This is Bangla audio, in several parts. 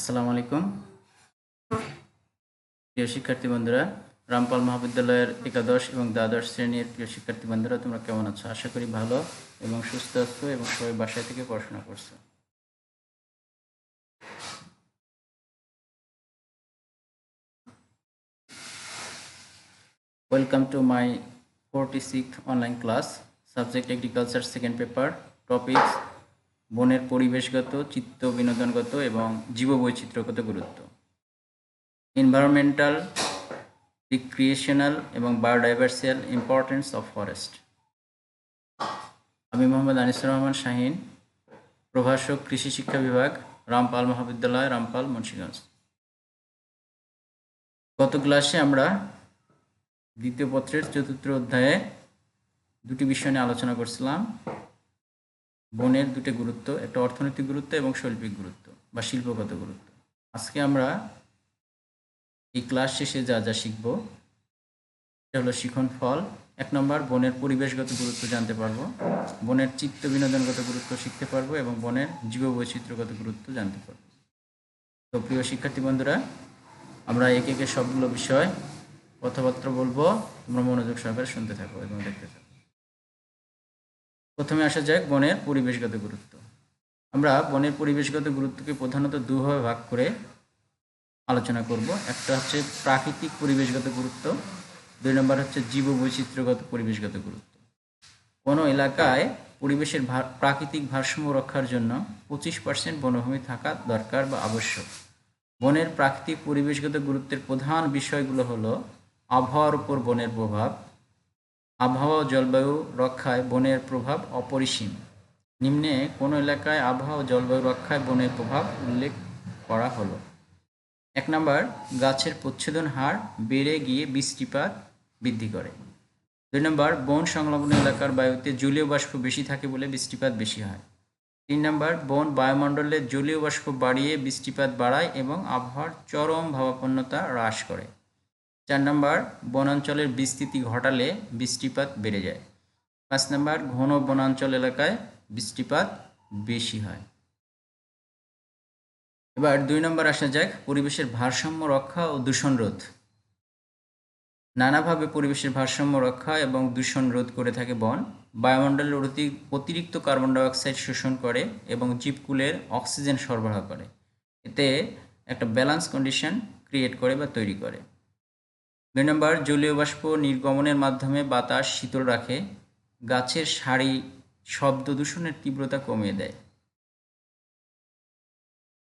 আসসালামু আলাইকুম প্রিয় শিক্ষার্থী বন্ধুরা, রামপাল মহাবিদ্যালয়ের একাদশ এবং দ্বাদশ শ্রেণির প্রিয় শিক্ষার্থী বন্ধুরা, তোমরা কেমন আছো? আশা করি ভালো এবং সুস্থ আছো এবং সবাই বাসায় থেকে পড়াশোনা করছ। Welcome to my forty six online class subject agriculture second paper topics বনের পরিবেশগত, চিত্ত বিনোদনগত এবং জীববৈচিত্র্যগত গুরুত্ব। এনভায়রনমেন্টাল রিক্রিয়েশনাল এবং বায়োডাইভার্সিয়াল ইম্পর্টেন্স অফ ফরেস্ট আমি মোহাম্মদ আনিসুর রহমান শাহিন, প্রভাষক কৃষি শিক্ষা বিভাগ, রামপাল মহাবিদ্যালয়, রামপাল, মুন্সিগঞ্জ। গত ক্লাসে আমরা দ্বিতীয় পত্রের চতুর্থ অধ্যায়ে দুটি বিষয় নিয়ে আলোচনা করছিলাম। বনের দুটি গুরুত্ব, একটা অর্থনৈতিক গুরুত্ব এবং শৈল্পিক গুরুত্ব বা শিল্পগত গুরুত্ব। আজকে আমরা এই ক্লাস শেষে যা যা শিখব, সেটা হলো শিখন ফল। এক নম্বর, বনের পরিবেশগত গুরুত্ব জানতে পারব, বনের চিত্ত বিনোদনগত গুরুত্ব শিখতে পারব এবং বনের জীববৈচিত্র্যগত গুরুত্ব জানতে পারব। তো প্রিয় শিক্ষার্থী বন্ধুরা, আমরা একে একে সবগুলো বিষয় কথাবার্তা বলব, তোমরা মনোযোগ সহকারে শুনতে থাকো এবং দেখতে থাকো। প্রথমে আসা যায় বনের পরিবেশগত গুরুত্ব। আমরা বনের পরিবেশগত গুরুত্বকে প্রধানত দুভাবে ভাগ করে আলোচনা করব। একটা হচ্ছে প্রাকৃতিক পরিবেশগত গুরুত্ব, দুই নম্বর হচ্ছে জীববৈচিত্র্যগত পরিবেশগত গুরুত্ব। কোনো এলাকায় পরিবেশের প্রাকৃতিক ভারসাম্য রক্ষার জন্য পঁচিশ পার্সেন্ট বনভূমি থাকা দরকার বা আবশ্যক। বনের প্রাকৃতিক পরিবেশগত গুরুত্বের প্রধান বিষয়গুলো হলো আবহাওয়ার উপর বনের প্রভাব আবহাওয়া জলবায়ু রক্ষায় বনের প্রভাব অপরিসীম। নিম্নে কোনো এলাকায় আবহাওয়া জলবায়ু রক্ষায় বনের প্রভাব উল্লেখ করা হলো। এক নম্বর, গাছের প্রচ্ছেদন হার বেড়ে গিয়ে বৃষ্টিপাত বৃদ্ধি করে। দুই নম্বর, বন সংলগ্ন এলাকার বায়ুতে জলীয় বাষ্প বেশি থাকে বলে বৃষ্টিপাত বেশি হয়। তিন নম্বর, বন বায়ুমণ্ডলে জলীয় বাষ্প বাড়িয়ে বৃষ্টিপাত বাড়ায় এবং আবহাওয়ার চরম ভাবাপন্নতা হ্রাস করে। চার নম্বর, বনাঞ্চলের বিস্তৃতি ঘটালে বৃষ্টিপাত বেড়ে যায়। পাঁচ নম্বর, ঘন বনাঞ্চল এলাকায় বৃষ্টিপাত বেশি হয়। এবার দুই নম্বর আসা যাক, পরিবেশের ভারসাম্য রক্ষা ও দূষণ রোধ। নানাভাবে পরিবেশের ভারসাম্য রক্ষা এবং দূষণ রোধ করে থাকে বন। বায়ুমণ্ডলের অতি, অতিরিক্ত কার্বন ডাইঅক্সাইড শোষণ করে এবং জীবকুলের অক্সিজেন সরবরাহ করে। এতে একটা ব্যালান্স কন্ডিশন ক্রিয়েট করে বা তৈরি করে। দুই নম্বর, জলীয় বাষ্প নির্গমনের মাধ্যমে বাতাস শীতল রাখে, গাছের সারি শব্দ দূষণের তীব্রতা কমিয়ে দেয়।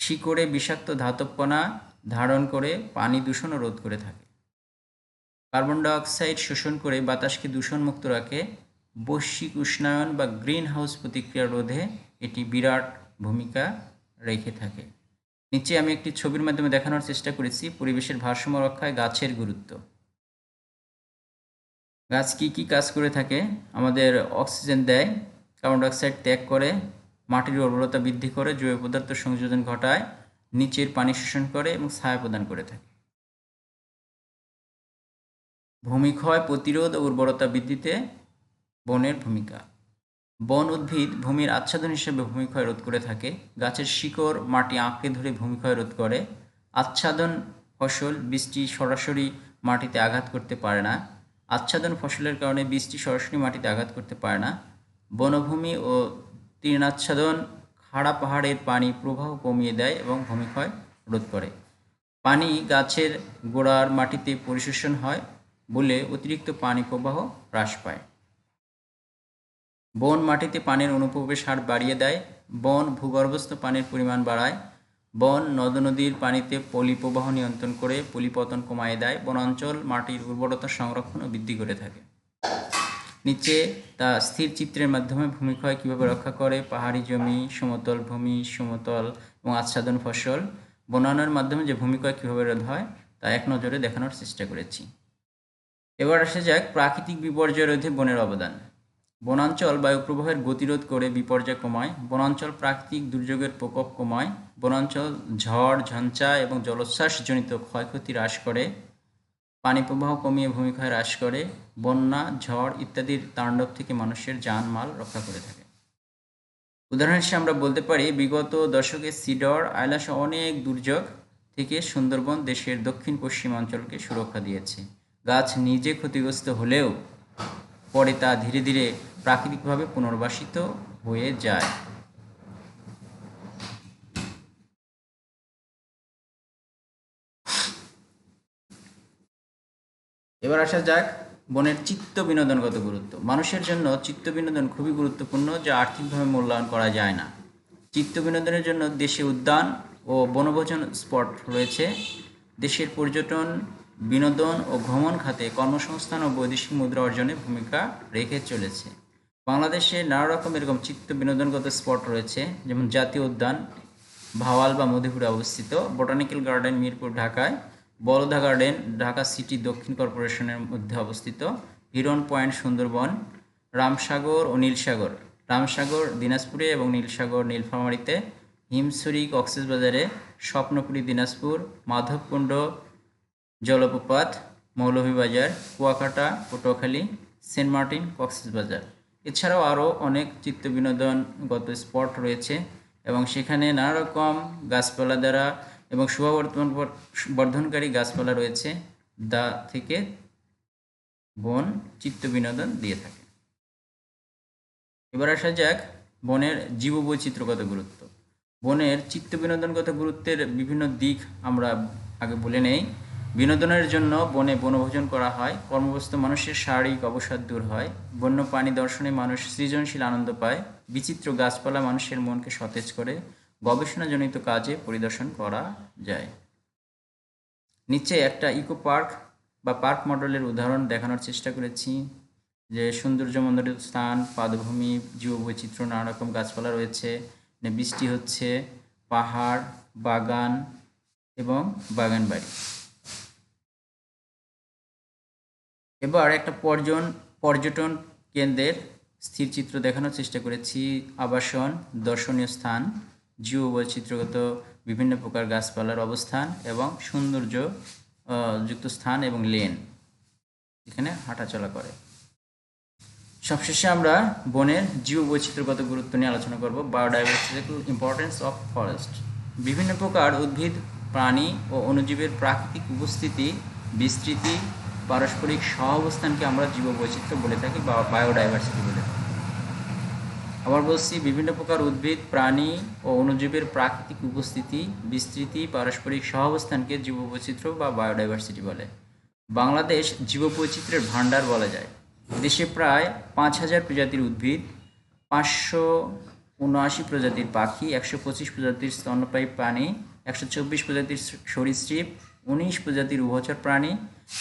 শিকড়ে বিষাক্ত ধাতবকণা ধারণ করে পানি দূষণও রোধ করে থাকে। কার্বন ডাইঅক্সাইড শোষণ করে বাতাসকে দূষণমুক্ত রাখে, বৈশ্বিক উষ্ণায়ন বা গ্রিন হাউস প্রতিক্রিয়া রোধে এটি বিরাট ভূমিকা রেখে থাকে। নিচে আমি একটি ছবির মাধ্যমে দেখানোর চেষ্টা করেছি, পরিবেশের ভারসাম্য রক্ষায় গাছের গুরুত্ব। গাছ কি কি কাজ করে থাকে, আমাদের অক্সিজেন দেয়, কার্বন ডাইঅক্সাইড ত্যাগ করে, মাটির উর্বরতা বৃদ্ধি করে, জৈব পদার্থ সংযোজন ঘটায়, নিচের পানি শোষণ করে এবং ছায়া প্রদান করে থাকে। ভূমিক্ষয় প্রতিরোধ ও উর্বরতা বৃদ্ধিতে বনের ভূমিকা। বন উদ্ভিদ ভূমির আচ্ছাদন হিসেবে ভূমিক্ষয় রোধ করে থাকে। গাছের শিকড়, মাটি আঁকড়ে ধরে ভূমিক্ষয় রোধ করে। আচ্ছাদন ফসল বৃষ্টি সরাসরি মাটিতে আঘাত করতে পারে না। আচ্ছাদন ফসলের কারণে বৃষ্টি সরাসরি মাটিতে আঘাত করতে পারে না। বনভূমি ও তৃণাচ্ছাদন খাড়া পাহাড়ের পানি প্রবাহ কমিয়ে দেয় এবং ভূমিক্ষয় রোধ করে। পানি গাছের গোড়ার মাটিতে পরিশোষণ হয় বলে অতিরিক্ত পানি প্রবাহ হ্রাস পায়। বন মাটিতে পানির অনুপ্রবেশ হার বাড়িয়ে দেয়। বন ভূগর্ভস্থ পানির পরিমাণ বাড়ায়। বন নদ নদীর পানিতে পলি প্রবাহ নিয়ন্ত্রণ করে পলিপতন কমায় দেয়। বনাঞ্চল মাটির উর্বরতা সংরক্ষণ ও বৃদ্ধি করে থাকে। নিচে তা স্থির চিত্রের মাধ্যমে ভূমিক্ষয় কীভাবে রক্ষা করে? পাহাড়ি জমি, সমতল ভূমি, সমতল এবং আচ্ছাদন ফসল। বনায়নের মাধ্যমে যে ভূমিক্ষয় কীভাবে রোধ হয়, তা এক নজরে দেখানোর চেষ্টা করেছি। এবার আসা যাক প্রাকৃতিক বিপর্যয় রোধে বনের অবদান। বনাঞ্চল বায়ুপ্রবাহের গতিরোধ করে বিপর্যয় কমায়, বনাঞ্চল প্রাকৃতিক দুর্যোগের প্রকোপ কমায়, বনাঞ্চল ঝড়, ঝঞ্ঝা এবং জলোচ্ছ্বাসজনিত ক্ষয়ক্ষতি হ্রাস করে, পানি প্রবাহ কমিয়ে ভূমিক্ষয় হ্রাস করে, বন্যা, ঝড় ইত্যাদির তাণ্ডব থেকে মানুষের জানমাল রক্ষা করে থাকে। উদাহরণ হিসেবে আমরা বলতে পারি, বিগত দশকে সিডর আইলাস অনেক দুর্যোগ থেকে সুন্দরবন দেশের দক্ষিণ পশ্চিম অঞ্চলকে সুরক্ষা দিয়েছে। গাছ নিজে ক্ষতিগ্রস্ত হলেও পরে তা ধীরে ধীরে প্রাকৃতিকভাবে পুনর্বাসিত হয়ে যায়। এবার আসা যাক বনের চিত্ত বিনোদনগত গুরুত্ব। মানুষের জন্য চিত্ত বিনোদন খুবই গুরুত্বপূর্ণ, যা আর্থিকভাবে মূল্যায়ন করা যায় না। চিত্ত বিনোদনের জন্য দেশে উদ্যান ও বনভোজন স্পট রয়েছে। দেশের পর্যটন, বিনোদন ও ভ্রমণ খাতে কর্মসংস্থান ও বৈদেশিক মুদ্রা অর্জনে ভূমিকা রেখে চলেছে। বাংলাদেশে নানা রকম এরকম চিত্ত বিনোদনগত স্পট রয়েছে, যেমন জাতীয় উদ্যান, ভাওয়াল বা মধুপুরে অবস্থিত, বোটানিক্যাল গার্ডেন, মিরপুর, ঢাকায়, বলদা গার্ডেন, ঢাকা সিটি দক্ষিণ কর্পোরেশনের মধ্যে অবস্থিত হিরন পয়েন্ট সুন্দরবন, রামসাগর ও নীলসাগর। রামসাগর, দিনাজপুরে এবং নীলসাগর, নীলফামারীতে, হিমছড়ি, কক্সবাজারে, স্বপ্নপুরী, দিনাজপুর, মাধবকুণ্ড, জলপ্রপাত, মৌলভীবাজার, কুয়াকাটা পটুয়াখালী সেন্ট মার্টিন, কক্সবাজার। এছাড়াও আরও অনেক চিত্ত বিনোদনগত স্পট রয়েছে এবং সেখানে নানা রকম গাছপালা দ্বারা এবং শোভাবর্ধন বর্ধনকারী গাছপালা রয়েছে দা থেকে বন চিত্ত বিনোদন দিয়ে থাকে। এবার আসা যাক বনের জীববৈচিত্র্যগত গুরুত্ব। বনের চিত্ত বিনোদনগত গুরুত্বের বিভিন্ন দিক আমরা আগে বলে নেই। বিনোদনের জন্য বনে বনভোজন করা হয়। কর্মব্যস্ত মানুষের শারীরিক অবসাদ দূর হয়। বন্য প্রাণী দর্শনে মানুষ সৃজনশীল আনন্দ পায়। বিচিত্র গাছপালা মানুষের মনকে সতেজ করে। গবেষণাজনিত কাজে পরিদর্শন করা যায়। নিচে একটা ইকো পার্ক বা পার্ক মডেলের উদাহরণ দেখানোর চেষ্টা করেছি, যে সৌন্দর্যমণ্ডিত স্থান, পাদভূমি, জীববৈচিত্র্য নানা রকম গাছপালা রয়েছে বৃষ্টি হচ্ছে, পাহাড়, বাগান এবং বাগান বাড়ি এবার একটা পর্যন পর্যটন কেন্দ্রের স্থির চিত্র দেখানোর চেষ্টা করেছি। আবাসন, দর্শনীয় স্থান জীব বৈচিত্র্যগত বিভিন্ন প্রকার গাছপালার অবস্থান এবং সৌন্দর্য যুক্ত স্থান এবং লেন এখানে হাঁটাচলা করে। সবশেষে আমরা বনের জীব বৈচিত্র্যগত গুরুত্ব নিয়ে আলোচনা করব বায়োডাইভার্সিটিক্যাল ইম্পর্টেন্স অফ ফরেস্ট বিভিন্ন প্রকার উদ্ভিদ, প্রাণী ও অনুজীবের প্রাকৃতিক উপস্থিতি, বিস্তৃতি পারস্পরিক সহাবস্থানকে আমরা জীব বৈচিত্র্য বলে থাকি বা বায়োডাইভার্সিটি বলে থাকি। আবার বলছি, বিভিন্ন প্রকার উদ্ভিদ, প্রাণী ও অণুজীবের প্রাকৃতিক উপস্থিতি, বিস্তৃতি, পারস্পরিক সহাবস্থানকে জীববৈচিত্র্য বা বায়োডাইভার্সিটি বলে। বাংলাদেশ জীববৈচিত্র্যের ভাণ্ডার বলা যায়। দেশে প্রায় পাঁচ হাজার প্রজাতির উদ্ভিদ, পাঁচশো উনআশি প্রজাতির পাখি, একশো পঁচিশ প্রজাতির স্তন্যপায়ী প্রাণী, একশো চব্বিশ প্রজাতির সরীসৃপ উনিশ প্রজাতির উভচর প্রাণী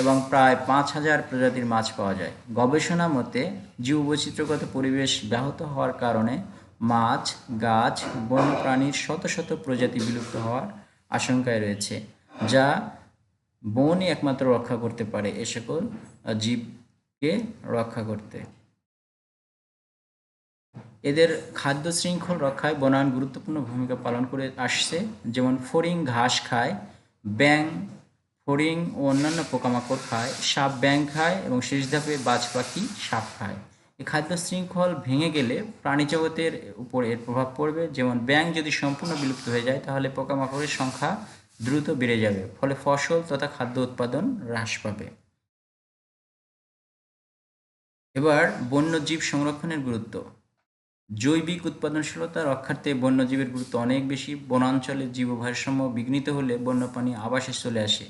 এবং প্রায় পাঁচ হাজার প্রজাতির মাছ পাওয়া যায়। গবেষণা মতে জীববৈচিত্র্যগত পরিবেশ ব্যাহত হওয়ার কারণে মাছ, গাছ বন্যপ্রাণীর শত শত প্রজাতি বিলুপ্ত হওয়ার আশঙ্কায় রয়েছে, যা বনই একমাত্র রক্ষা করতে পারে এ সকল জীবকে রক্ষা করতে। এদের খাদ্য শৃঙ্খল রক্ষায় বনায়ন গুরুত্বপূর্ণ ভূমিকা পালন করে আসছে, যেমন ফড়িং ঘাস খায় ব্যাং ফড়িং ও অন্যান্য পোকামাকড় খায়, সাপ ব্যাং খায় এবং শেষ ধাপে বাজ পাখি সাপ খায়। এই খাদ্য শৃঙ্খল ভেঙে গেলে প্রাণী জগতের উপর এর প্রভাব পড়বে। যেমন ব্যাং যদি সম্পূর্ণ বিলুপ্ত হয়ে যায়, তাহলে পোকামাকড়ের সংখ্যা দ্রুত বেড়ে যাবে, ফলে ফসল তথা খাদ্য উৎপাদন হ্রাস পাবে। এবার বন্যজীব সংরক্ষণের গুরুত্ব। জৈবিক উৎপাদনশীলতা রক্ষার্থে বন্যজীবের গুরুত্ব অনেক বেশি। বনাঞ্চলে জীব ভারসাম্য বিঘ্নিত হলে বন্যপ্রাণী আবাসে চলে আসে।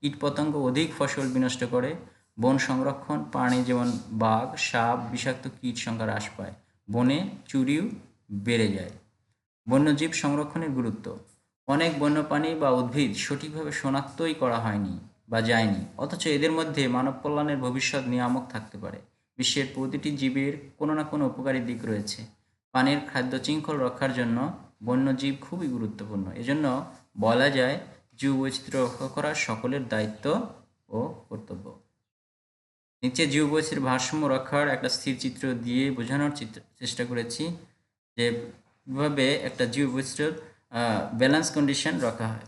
কীটপতঙ্গ অধিক ফসল বিনষ্ট করে। বন সংরক্ষণ, প্রাণী যেমন বাঘ, সাপ, বিষাক্ত কীট সংখ্যা হ্রাস পায়। বনে চুরিও বেড়ে যায়। বন্যজীব সংরক্ষণের গুরুত্ব। অনেক বন্যপ্রাণী বা উদ্ভিদ সঠিকভাবে শনাক্তই করা হয়নি বা যায়নি, অথচ এদের মধ্যে মানব কল্যাণের ভবিষ্যৎ নিয়ামক থাকতে পারে। বিশ্বের প্রতিটি জীবের কোনো না কোনো উপকারী দিক রয়েছে। পানির খাদ্য শৃঙ্খল রক্ষার জন্য বন্যজীব খুবই গুরুত্বপূর্ণ। এজন্য বলা যায় জীব বৈচিত্র্য রক্ষা করা সকলের দায়িত্ব ও কর্তব্য। নিচে জীব বৈচিত্র্যের ভারসাম্য রক্ষার একটা স্থির চিত্র দিয়ে বোঝানোর চেষ্টা করেছি যে কীভাবে একটা জীব বৈচিত্র্য ব্যালেন্স কন্ডিশন রক্ষা হয়।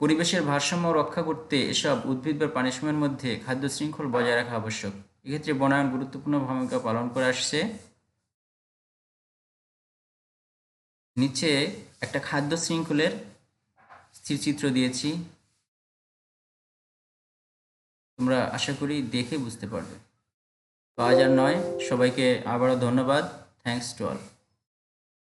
পরিবেশের ভারসাম্য রক্ষা করতে এসব উদ্ভিদ বা প্রাণীসমূহের মধ্যে খাদ্য শৃঙ্খল বজায় রাখা আবশ্যক। এক্ষেত্রে বনায়ন গুরুত্বপূর্ণ ভূমিকা পালন করে আসছে। নিচে একটা খাদ্য শৃঙ্খলের স্থিরচিত্র দিয়েছি। তোমরা আশা করি দেখে বুঝতে পারবে। পাওয়া আজ নয়, সবাইকে আবারও ধন্যবাদ। Thanks to all